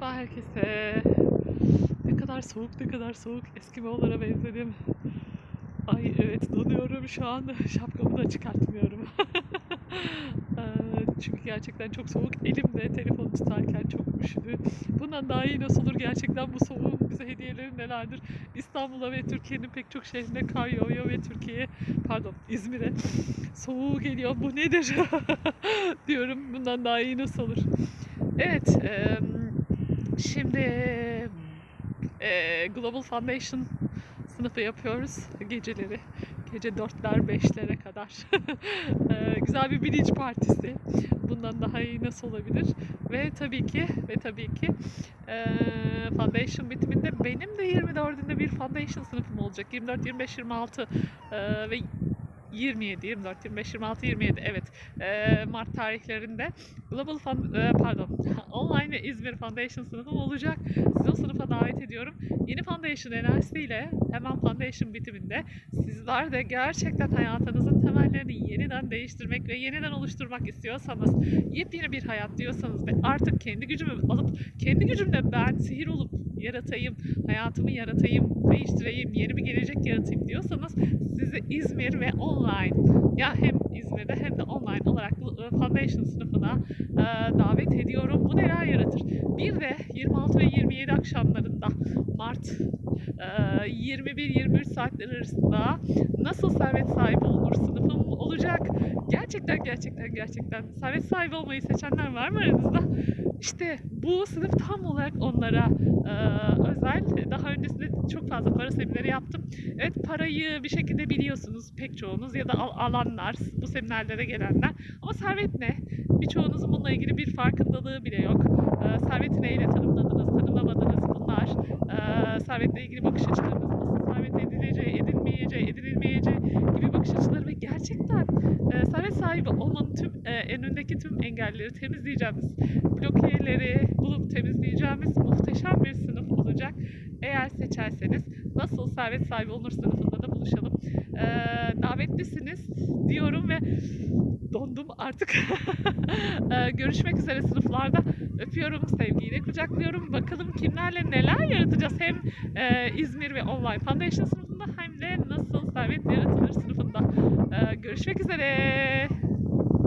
Merhaba herkese. Ne kadar soğuk, ne kadar soğuk. Eskimoğullara benzedim. Ay evet donuyorum şu an. Şapkamı da çıkartmıyorum. Eee, Çünkü gerçekten çok soğuk. Elimde telefonu tutarken çok üşüdü. Bundan daha iyi nasıl olur gerçekten bu soğuğun bize hediyeleri nelerdir? İstanbul'a ve Türkiye'nin pek çok şehrinde kar yağıyor ve Türkiye'ye pardon İzmir'e soğuğu geliyor. Bu nedir? diyorum. Bundan daha iyi nasıl olur? Evet. eee, Şimdi eee, Global Foundation sınıfı yapıyoruz geceleri. Gece dörtler beşlere kadar. Eee, güzel bir bilinç partisi. Bundan daha iyi nasıl olabilir? Ve tabii ki ve tabii ki eee, foundation bitiminde benim de 24'ünde bir foundation sınıfım olacak. 24, 25, 26 eee, ve 27, 24, 25, 26, 27 evet eee, Mart tarihlerinde Global Fund, eee, pardon online ve İzmir Foundation sınıfım olacak. Sizi o sınıfa davet ediyorum. Yeni Foundation enerjisiyle hemen Foundation bitiminde sizler de gerçekten hayatınızın temellerini yeniden değiştirmek ve yeniden oluşturmak istiyorsanız, yepyeni bir hayat diyorsanız ve artık kendi gücümü alıp kendi gücümle ben sihir olup yaratayım, hayatımı yaratayım, değiştireyim, yeni bir gelecek yaratayım diyorsanız sizi İzmir ve online ya hem İzmir'de hem de online olarak bu, e, Foundation sınıfına e, davet ediyorum. Bu neler yaratır? Bir de 26 ve 27 akşamlarında Mart e, 21-23 saatler arasında nasıl servet sahibi olur sınıfım olacak. Gerçekten gerçekten gerçekten servet sahibi olmayı seçenler var mı aranızda? İşte bu sınıf tam olarak onlara e, özel. Daha öncesinde çok fazla para semineri yaptım. Evet parayı bir şekilde biliyorsunuz pek çoğunuz ya da al- alanlar, bu seminerlere gelenler. Ama servet ne? Birçoğunuzun bununla ilgili bir farkındalığı bile yok. Ee, serveti neyle tanımladınız, tanımlamadınız bunlar. Ee, servetle ilgili bakış açılarınız nasıl? Servet edileceği, edilmeyeceği, edinilmeyeceği gibi bakış açıları ve gerçekten e, servet sahibi olmanın tüm e, önündeki tüm engelleri temizleyeceğimiz, blokeleri bulup temizleyeceğimiz muhteşem bir olacak. Eğer seçerseniz nasıl servet sahibi olur sınıfında da buluşalım. Ee, davetlisiniz diyorum ve dondum artık. Ee, görüşmek üzere sınıflarda. Öpüyorum, sevgiyle kucaklıyorum. Bakalım kimlerle neler yaratacağız. Hem e, İzmir ve Online Foundation sınıfında hem de nasıl servet yaratılır sınıfında. Ee, görüşmek üzere.